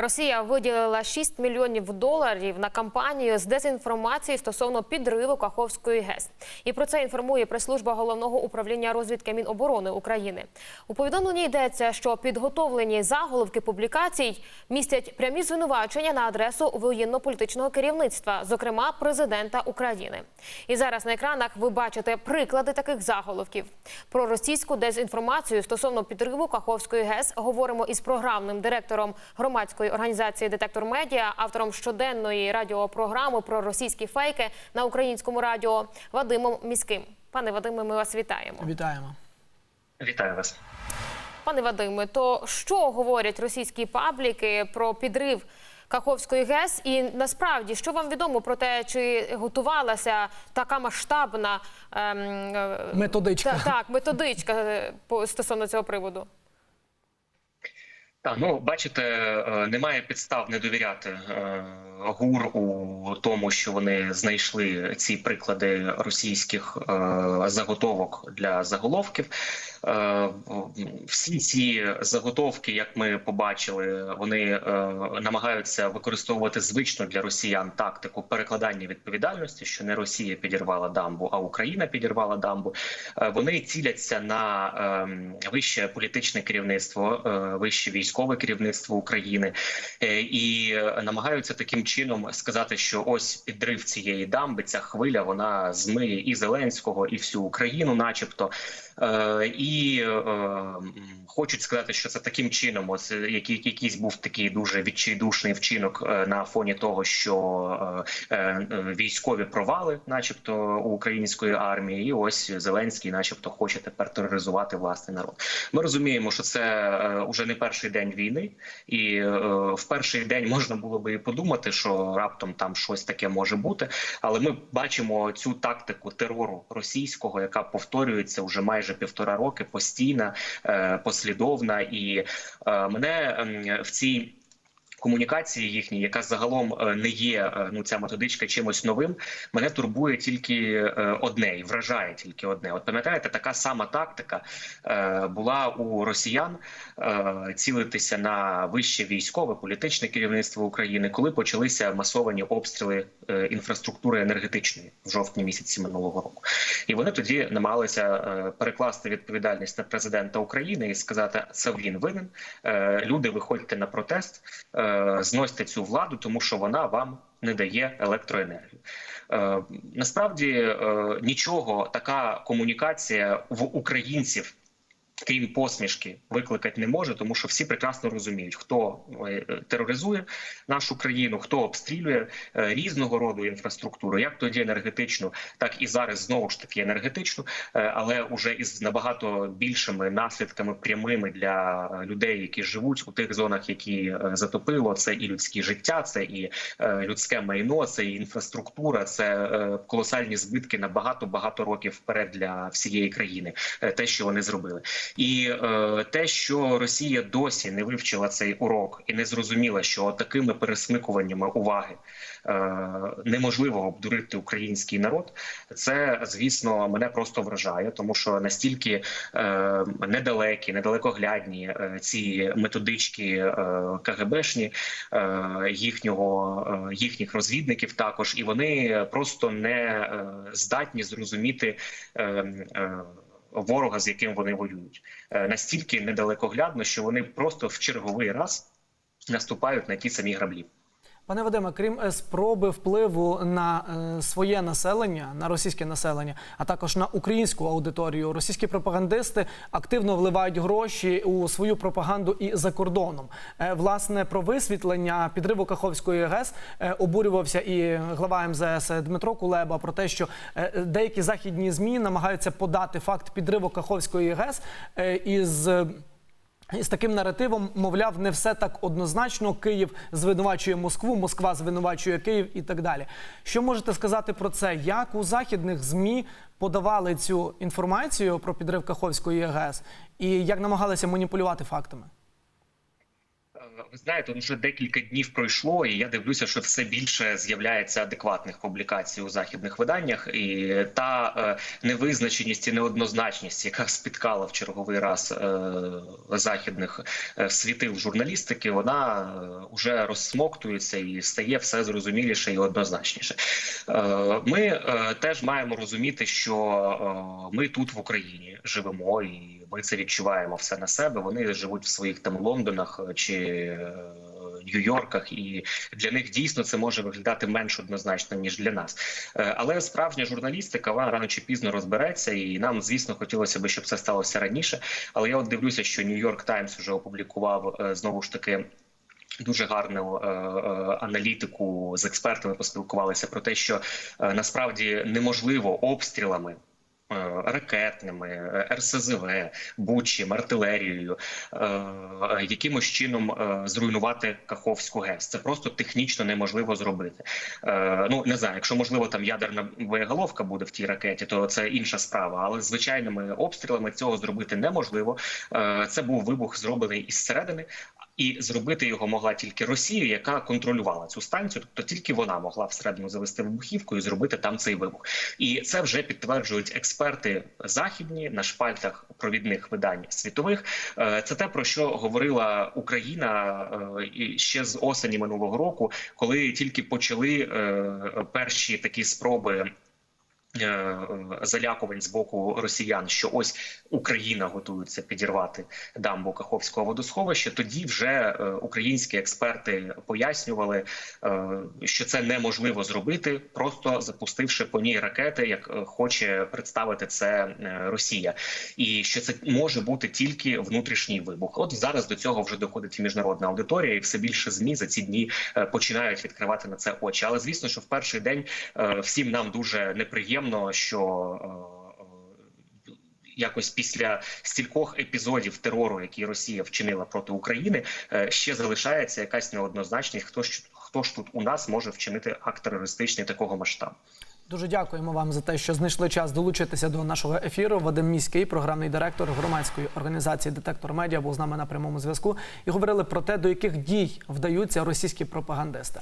Росія виділила 6 мільйонів доларів на кампанію з дезінформації стосовно підриву Каховської ГЕС. І про це інформує прес-служба головного управління розвідки Міноборони України. У повідомленні йдеться, що підготовлені заголовки публікацій містять прямі звинувачення на адресу воєнно-політичного керівництва, зокрема президента України. І зараз на екранах ви бачите приклади таких заголовків. Про російську дезінформацію стосовно підриву Каховської ГЕС говоримо із програмним директором громадської організації Детектор Медіа, автором щоденної радіопрограми про російські фейки на українському радіо Вадимом Міським. Пане Вадиме, ми вас вітаємо. Вітаємо. Вітаю вас. Пане Вадиме, то що говорять російські пабліки про підрив Каховської ГЕС? І насправді, що вам відомо про те, чи готувалася така масштабна ем, е, Методичка. та- так, методичка е, по стосовно цього приводу? Так, ну бачите, е, немає підстав не довіряти е, ГУР у тому, що вони знайшли ці приклади російських е, заготовок для заголовків. Всі ці заготовки, як ми побачили, вони намагаються використовувати звичну для росіян тактику перекладання відповідальності, що не Росія підірвала дамбу, а Україна підірвала дамбу. Вони ціляться на е, вище політичне керівництво, вище військове керівництво України е, і е, намагаються таким чином сказати, що ось підрив цієї дамби, ця хвиля, вона змиє і Зеленського, і всю Україну, начебто. Е, І хочуть сказати, що це таким чином, ось якийсь був такий дуже відчайдушний вчинок на фоні того, що військові провали, начебто, у української армії, і ось Зеленський, начебто, хоче тепер тероризувати власний народ. Ми розуміємо, що це е, уже не перший день війни, і е, в перший день можна було би і подумати, що раптом там щось таке може бути. Але ми бачимо цю тактику терору російського, яка повторюється вже майже півтора роки, постійна, е, послідовна, і е, мене в цій. Комунікації їхній, яка загалом е, не є е, ну ця методичка чимось новим, мене турбує тільки е, одне і вражає тільки одне. От пам'ятаєте, така сама тактика була у росіян цілитися на вище військове політичне керівництво України, коли почалися масовані обстріли інфраструктури енергетичної в жовтні місяці минулого року. І вони тоді намагалися перекласти відповідальність на президента України і сказати, це він винен. Люди, виходьте на протест, зносьте цю владу, тому що вона вам не дає електроенергію. Е, Насправді е, нічого така комунікація в українців. Крім посмішки, викликати не може, тому що всі прекрасно розуміють, хто е, тероризує нашу країну, хто обстрілює е, різного роду інфраструктуру, як тоді енергетичну, так і зараз знову ж таки енергетичну, е, але уже із набагато більшими наслідками прямими для е, людей, які живуть у тих зонах, які е, затопило. Це і людські життя, це і е, людське майно, це і інфраструктура, це е, колосальні збитки на багато багато років вперед для всієї країни. е, Те, що вони зробили. І е, те, що Росія досі не вивчила цей урок і не зрозуміла, що такими пересмикуваннями уваги е, неможливо обдурити український народ, це звісно мене просто вражає, тому що настільки е, недалекі, недалекоглядні е, ці методички е, КГБшні е, їхнього е, їхніх розвідників також, і вони просто не е, здатні зрозуміти. Е, е, ворога, з яким вони воюють, Е, настільки недалекоглядно, що вони просто в черговий раз наступають на ті самі граблі. Пане Вадиме, крім е, спроби впливу на е, своє населення, на російське населення, а також на українську аудиторію, російські пропагандисти активно вливають гроші у свою пропаганду і за кордоном. Е, власне, про висвітлення підриву Каховської ГЕС обурювався і глава МЗС Дмитро Кулеба про те, що деякі західні змі намагаються подати факт підриву Каховської ГЕС із. І з таким наративом, мовляв, не все так однозначно. Київ звинувачує Москву, Москва звинувачує Київ і так далі. Що можете сказати про це? Як у західних змі подавали цю інформацію про підрив Каховської ЄГС і як намагалися маніпулювати фактами? Ви знаєте, вже декілька днів пройшло, і я дивлюся, що все більше з'являється адекватних публікацій у західних виданнях, і та е, невизначеність і неоднозначність, яка спіткала в черговий раз е, західних е, світил журналістики, вона е, розсмоктується і стає все зрозуміліше і однозначніше. Ми теж маємо розуміти, що ми тут в Україні живемо, і ми це відчуваємо все на себе. Вони живуть в своїх там Лондонах е, чи е, Нью-Йорках, і для них дійсно це може виглядати менш однозначно ніж для нас. Е, Але справжня журналістика вона рано чи пізно розбереться, і нам, звісно, хотілося б, щоб це сталося раніше. Але я от дивлюся, що Нью-Йорк Таймс вже опублікував знову ж таки. Дуже гарну е, аналітику з експертами поспілкувалися про те, що е, насправді неможливо обстрілами. Е, Ракетними, е, РСЗВ, бучем, артилерією, е, якимось чином зруйнувати Каховську ГЕС. Це просто технічно неможливо зробити. Ну не знаю, якщо можливо там ядерна боєголовка буде в тій ракеті, то це інша справа. Але звичайними обстрілами цього зробити неможливо. Це був вибух зроблений із середини. І зробити його могла тільки Росія, яка контролювала цю станцію. Тобто тільки вона могла всередину завести вибухівку і зробити там цей вибух. І це вже підтверджують експерти західні на шпальтах провідних видань світових. Е, Це те про що говорила Україна е, ще з осені минулого року, коли тільки почали е, перші такі спроби. Е, Залякувань з боку росіян, що ось Україна готується підірвати дамбу Каховського водосховища. Тоді вже е, українські експерти пояснювали, е, що це неможливо зробити, просто запустивши по ній ракети, як хоче представити це Росія, і що це може бути тільки внутрішній вибух. От зараз до цього вже доходить міжнародна аудиторія, і все більше змі за ці дні починають відкривати на це очі. Але звісно, що в перший день всім нам дуже неприємно, що е, е, якось після стількох епізодів терору, які Росія вчинила проти України, е, ще залишається якась неоднозначність. Хто ж хто ж тут у нас може вчинити акт терористичний такого масштабу? Дуже дякуємо вам за те, що знайшли час долучитися до нашого ефіру. Вадим Міський, програмний директор громадської організації Детектор Медіа, був з нами на прямому зв'язку і говорили про те, до яких дій вдаються російські пропагандисти.